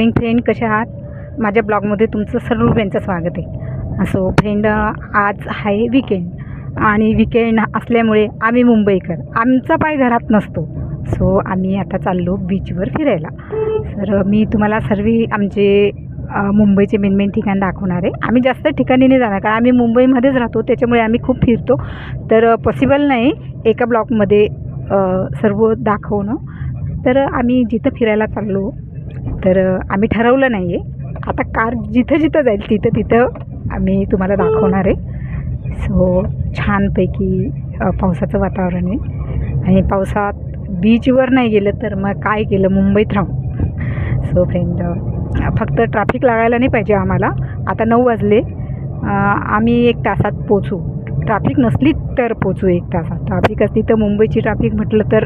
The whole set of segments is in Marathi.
मॉर्निंग फ्रेंड कसे आहात? माझ्या ब्लॉगमध्ये तुमचं सर्व यांचं स्वागत आहे. सो फ्रेंड आज आहे विकेंड आणि विकेंड असल्यामुळे आम्ही मुंबईकर. आमचा पाय घरात नसतो. सो आम्ही आता चाललो बीचवर फिरायला. तर मी तुम्हाला सर्व आमचे मुंबईचे मेन मेन ठिकाण दाखवणार आहे. आम्ही जास्त ठिकाणी नाही जाणार कारण आम्ही मुंबईमध्येच राहतो. त्याच्यामुळे आम्ही खूप फिरतो. तर पॉसिबल नाही एका ब्लॉकमध्ये सर्व दाखवणं. तर आम्ही जिथं फिरायला चाललो तर आम्ही ठरवलं नाही आहे आता कार जिथं जिथं जाईल तिथं तिथं आम्ही तुम्हाला दाखवणार आहे. सो छानपैकी पावसाचं वातावरण आहे. आणि पावसात बीचवर नाही गेलं तर मग काय केलं? मुंबईत राहून सो फ्रेंड फक्त ट्रॅफिक लागायला नाही पाहिजे आम्हाला. आता नऊ वाजले. आम्ही एक तासात पोचू ट्रॅफिक नसली तर पोचू एक तासात. ट्रॅफिक असली तर मुंबईची ट्रॅफिक म्हटलं तर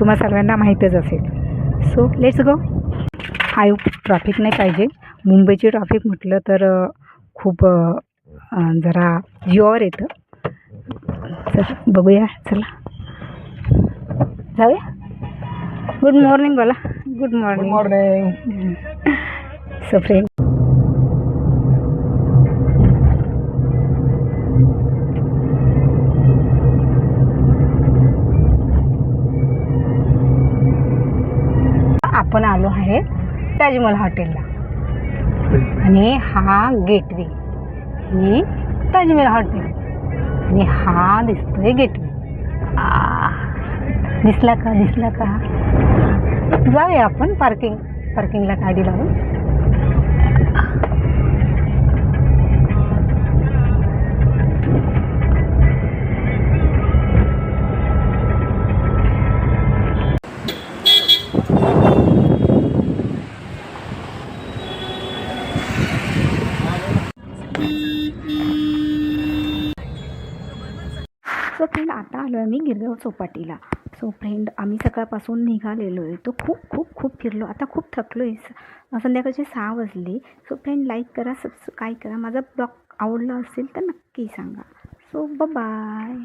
तुम्हा सर्वांना माहीतच असेल. So let's go high traffic नाही पाहिजे. मुंबईची ट्रॅफिक म्हटलं तर खूप जरा जीवावर येतं. तर बघूया. चला. जाऊया. गुड मॉर्निंग बोला. Good morning morning so friend आपण आलो आहे ताजमहल हॉटेलला. आणि हा गेटवे. ही ताजमहल हॉटेल. आणि हा दिसतोय गेटवे. दिसला का दिसला का? जाऊया आपण पार्किंग पार्किंगला गाडी लावून. सो फ्रेंड आता आलो आहे मी गिरगाव चौपाटीला. सो फ्रेंड आम्ही सकाळपासून निघालेलो आहे. तो खूप खूप खूप फिरलो. आता खूप थकलो आहे संध्याकाळचे सहा वाजले. सो फ्रेंड लाईक करा सबस्क्राईब करा. माझा ब्लॉग आवडला असेल तर नक्की सांगा. So bye